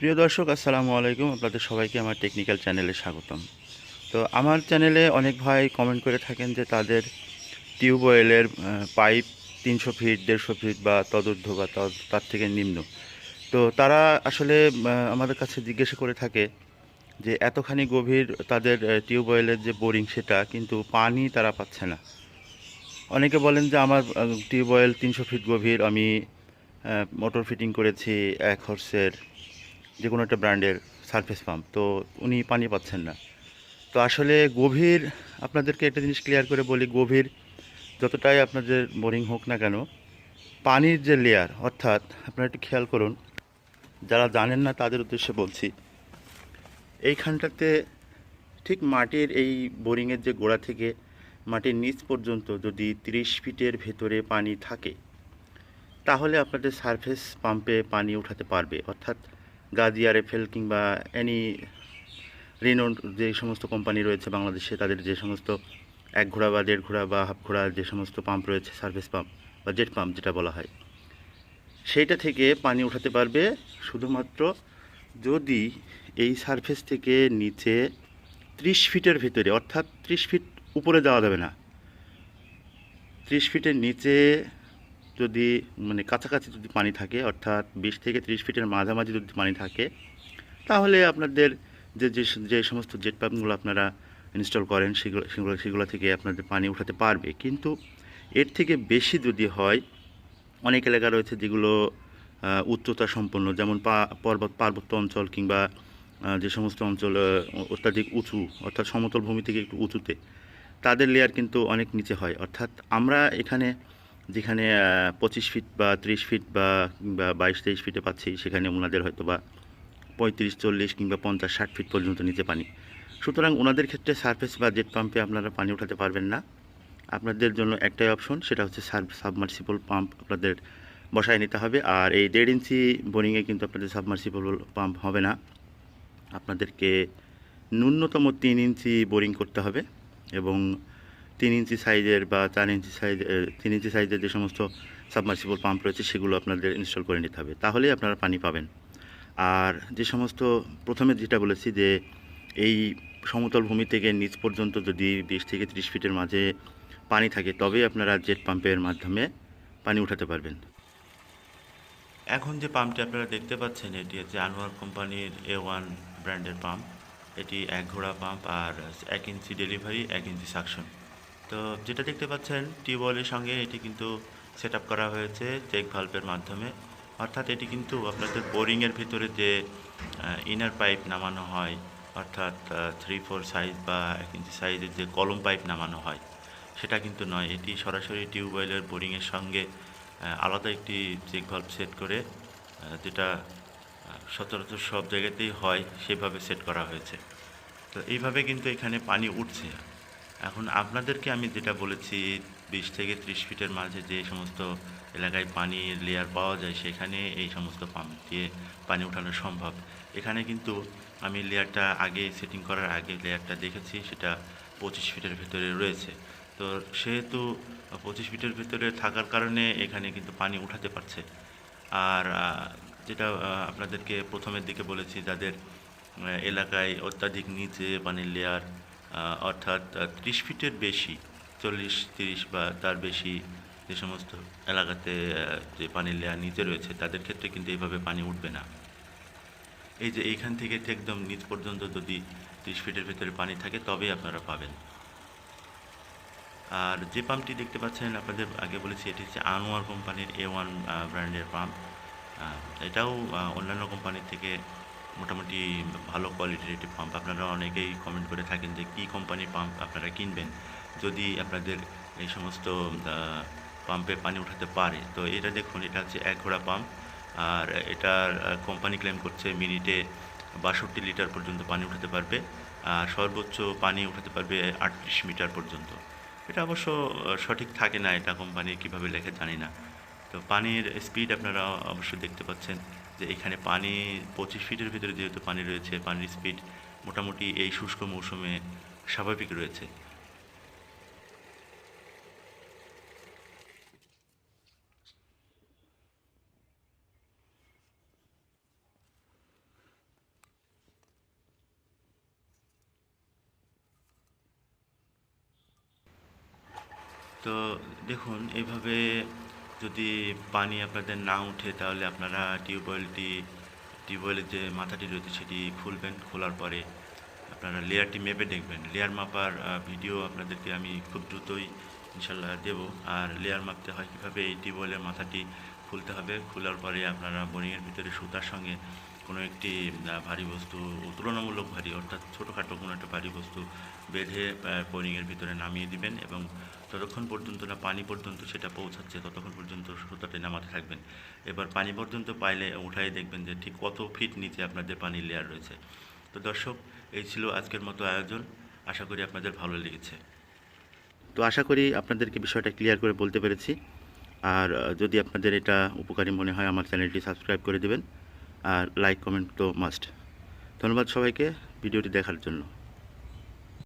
প্রিয় দর্শক, আসসালামু আলাইকুম। আপনাদের সবাইকে আমার টেকনিক্যাল চ্যানেলে স্বাগতম। তো আমার চ্যানেলে অনেক ভাই কমেন্ট করে থাকেন যে তাদের টিউবওয়েলের পাইপ তিনশো ফিট দেড়শো ফিট বা তদূর্ধ্ব বা তার থেকে নিম্ন। তো তারা আসলে আমাদের কাছে জিজ্ঞাসা করে থাকে যে এতখানি গভীর তাদের টিউবওয়েলের যে বোরিং সেটা, কিন্তু পানি তারা পাচ্ছে না। অনেকে বলেন যে আমার টিউবওয়েল তিনশো ফিট গভীর, আমি মোটর ফিটিং করেছি, এক হর্সের যে কোনো একটা ব্র্যান্ডের সারফেস পাম্প তো উনি পানি পাচ্ছেন না। তো আসলে গভীর, আপনাদেরকে একটা জিনিস ক্লিয়ার করে বলি, গভীর যতটাই আপনাদের বোরিং হোক না কেন, পানির যে লেয়ার অর্থাৎ আপনারা একটু খেয়াল করুন, যারা জানেন না তাদের উদ্দেশ্যে বলছি, এইখানটাতে ঠিক মাটির এই বোরিংয়ের যে গোড়া থেকে মাটির নিচ পর্যন্ত যদি তিরিশ ফিটের ভেতরে পানি থাকে, তাহলে আপনাদের সারফেস পাম্পে পানি উঠাতে পারবে। অর্থাৎ গাজি আরএফএল কিংবা এনি রিনোড যে সমস্ত কোম্পানি রয়েছে বাংলাদেশে, তাদের যে সমস্ত এক ঘোড়া বা দেড় ঘোড়া বা হাফ ঘোড়া যে সমস্ত পাম্প রয়েছে সার্ভিস পাম্প বা জেট পাম্প যেটা বলা হয়, সেইটা থেকে পানি উঠাতে পারবে। শুধুমাত্র যদি এই সারফেস থেকে নিচে ত্রিশ ফিটের ভিতরে, অর্থাৎ ত্রিশ ফিট উপরে যাওয়া যাবে না, ত্রিশ ফিটের নিচে যদি মানে কাছাকাছি যদি পানি থাকে, অর্থাৎ বিশ থেকে ত্রিশ ফিটের মাঝামাঝি যদি পানি থাকে, তাহলে আপনাদের যে যে যে সমস্ত জেট পাম্পগুলো আপনারা ইনস্টল করেন, সেগুলো সেগুলো সেগুলো থেকে আপনাদের পানি উঠাতে পারবে। কিন্তু এর থেকে বেশি যদি হয়, অনেক এলাকা রয়েছে যেগুলো উচ্চতা সম্পন্ন, যেমন পর্বত, পার্বত্য অঞ্চল কিংবা যে সমস্ত অঞ্চল অত্যাধিক উঁচু, অর্থাৎ সমতল ভূমি থেকে একটু উঁচুতে, তাদের লেয়ার কিন্তু অনেক নিচে হয়। অর্থাৎ আমরা এখানে যেখানে পঁচিশ ফিট বা ত্রিশ ফিট বা কিংবা বাইশ তেইশ ফিটে পাচ্ছি, সেখানে ওনাদের হয়তো বা পঁয়ত্রিশ, চল্লিশ কিংবা পঞ্চাশ, ষাট ফিট পর্যন্ত নিচে পানি সুতরাং ওনাদের ক্ষেত্রে সারফেস বা জেট পাম্পে আপনারা পানি উঠাতে পারবেন না। আপনাদের জন্য একটাই অপশন সেটা হচ্ছে সাবমার্সিবল পাম্প আপনাদের বসায় নিতে হবে। আর এই দেড় ইঞ্চি বোরিংয়ে কিন্তু আপনাদের সাবমার্সিবল পাম্প হবে না। আপনাদেরকে ন্যূনতম তিন ইঞ্চি বোরিং করতে হবে এবং তিন ইঞ্চি সাইজের বা চার ইঞ্চি সাইজ তিন ইঞ্চি সাইজের যে সমস্ত সাবমার্সিবল পাম্প রয়েছে, সেগুলো আপনাদের ইনস্টল করে নিতে হবে। তাহলেই আপনারা পানি পাবেন। আর যে সমস্ত, প্রথমে যেটা বলেছি যে, এই সমতল ভূমি থেকে নিচ পর্যন্ত যদি বিশ থেকে ত্রিশ ফিটের মাঝে পানি থাকে, তবেই আপনারা জেট পাম্পের মাধ্যমে পানি উঠাতে পারবেন। এখন যে পাম্পটি আপনারা দেখতে পাচ্ছেন, এটি হচ্ছে আনোয়ার কোম্পানির এ ওয়ান ব্র্যান্ডের পাম্প এটি এক ঘোড়া পাম্প আর এক ইঞ্চি ডেলিভারি এক ইঞ্চি সাকশন তো যেটা দেখতে পাচ্ছেন, টিউবওয়েলের সঙ্গে এটি কিন্তু সেট করা হয়েছে চেক ভাল্বের মাধ্যমে। অর্থাৎ এটি কিন্তু আপনাদের বোরিংয়ের ভিতরে যে ইনার পাইপ নামানো হয়, অর্থাৎ থ্রি ফোর সাইজ বা এক ইঞ্চি সাইজের যে কলম পাইপ নামানো হয়, সেটা কিন্তু নয়। এটি সরাসরি টিউবওয়েলের বোরিংয়ের সঙ্গে আলাদা একটি চেক ভাল্ব সেট করে যেটা সচরাচর সব জায়গাতেই হয়, সেভাবে সেট করা হয়েছে। তো এইভাবে কিন্তু এখানে পানি উঠছে। এখন আপনাদেরকে আমি যেটা বলেছি, বিশ থেকে ত্রিশ ফিটের মাঝে যে সমস্ত এলাকায় পানির লেয়ার পাওয়া যায়, সেখানে এই সমস্ত পাম্প দিয়ে পানি উঠানো সম্ভব। এখানে কিন্তু আমি লেয়ারটা আগে সেটিং করার আগে লেয়ারটা দেখেছি, সেটা পঁচিশ ফিটের ভেতরে রয়েছে। তো সেহেতু পঁচিশ ফিটের ভেতরে থাকার কারণে এখানে কিন্তু পানি উঠাতে পারছে। আর যেটা আপনাদেরকে প্রথমের দিকে বলেছি, যাদের এলাকায় অত্যাধিক নিচে পানির লেয়ার অর্থাৎ ত্রিশ ফিটের বেশি, চল্লিশ, তিরিশ বা তার বেশি যে সমস্ত এলাকাতে যে পানির লেয়ার নিচে রয়েছে, তাদের ক্ষেত্রে কিন্তু এইভাবে পানি উঠবে না। এই যে এইখান থেকে একদম নিচ পর্যন্ত যদি ত্রিশ ফিটের ভেতরে পানি থাকে, তবেই আপনারা পাবেন। আর যে পাম্পটি দেখতে পাচ্ছেন, আপনাদের আগে বলেছি, এটি হচ্ছে আনোয়ার কোম্পানির এ ওয়ান ব্র্যান্ডের পাম্প এটাও অন্যান্য কোম্পানির থেকে মোটামুটি ভালো কোয়ালিটির একটি পাম্প আপনারা অনেকেই কমেন্ট করে থাকেন যে কী কোম্পানির পাম্প আপনারা কিনবেন? যদি আপনাদের এই সমস্ত পাম্পে পানি উঠাতে পারে, তো এটা দেখুন, এটা হচ্ছে এক ঘোড়া পাম্প আর এটার কোম্পানি ক্লেম করছে মিনিটে বাষট্টি লিটার পর্যন্ত পানি উঠাতে পারবে। আর সর্বোচ্চ পানি উঠাতে পারবে আটত্রিশ মিটার পর্যন্ত। এটা অবশ্য সঠিক থাকে না এটা কোম্পানি কীভাবে লেখে জানি না। তো পানির স্পিড আপনারা অবশ্যই দেখতে পাচ্ছেন। যে এখানে পানি পঁচিশ ফিটের ভিতরে যেহেতু পানি রয়েছে, পানির স্পিড মোটামুটি এই শুষ্ক মৌসুমে স্বাভাবিক রয়েছে। তো দেখুন এভাবে যদি পানি আপনাদের না উঠে, তাহলে আপনারা টিউবওয়েলটি, টিউবওয়েলের যে মাথাটি রয়েছে সেটি খুলবেন, খোলার পরে আপনারা লেয়ারটি মেপে দেখবেন। লেয়ার মাপার ভিডিও আপনাদেরকে আমি খুব দ্রুতই ইনশাল্লাহ দেব। আর লেয়ার মাপতে হয় কীভাবে? এই টিউবওয়েলের মাথাটি খুলতে হবে। খোলার পরে আপনারা বোরিংয়ের ভিতরে সুতার সঙ্গে কোনো একটি ভারী বস্তু তুলনামূলক ভারী, অর্থাৎ ছোটোখাটো কোনো একটা ভারী বস্তু বেঁধে বোরিংয়ের ভিতরে নামিয়ে দিবেন এবং ততক্ষণ পর্যন্ত না, পানি পর্যন্ত সেটা পৌঁছাচ্ছে, ততক্ষণ পর্যন্ত সুতাটি নামাতে থাকবেন। এবার পানি পর্যন্ত পাইলে উঠাই দেখবেন যে ঠিক কত ফিট নিচে আপনাদের পানির লেয়ার রয়েছে। তো দর্শক, এই ছিল আজকের মতো আয়োজন। আশা করি আপনাদের ভালো লেগেছে। তো আশা করি আপনাদেরকে বিষয়টা ক্লিয়ার করে বলতে পেরেছি। আর যদি আপনাদের এটা উপকারী মনে হয়, আমার চ্যানেলটি সাবস্ক্রাইব করে দেবেন। আর লাইক কমেন্ট তো মাস্ট ধন্যবাদ সবাইকে ভিডিওটি দেখার জন্য।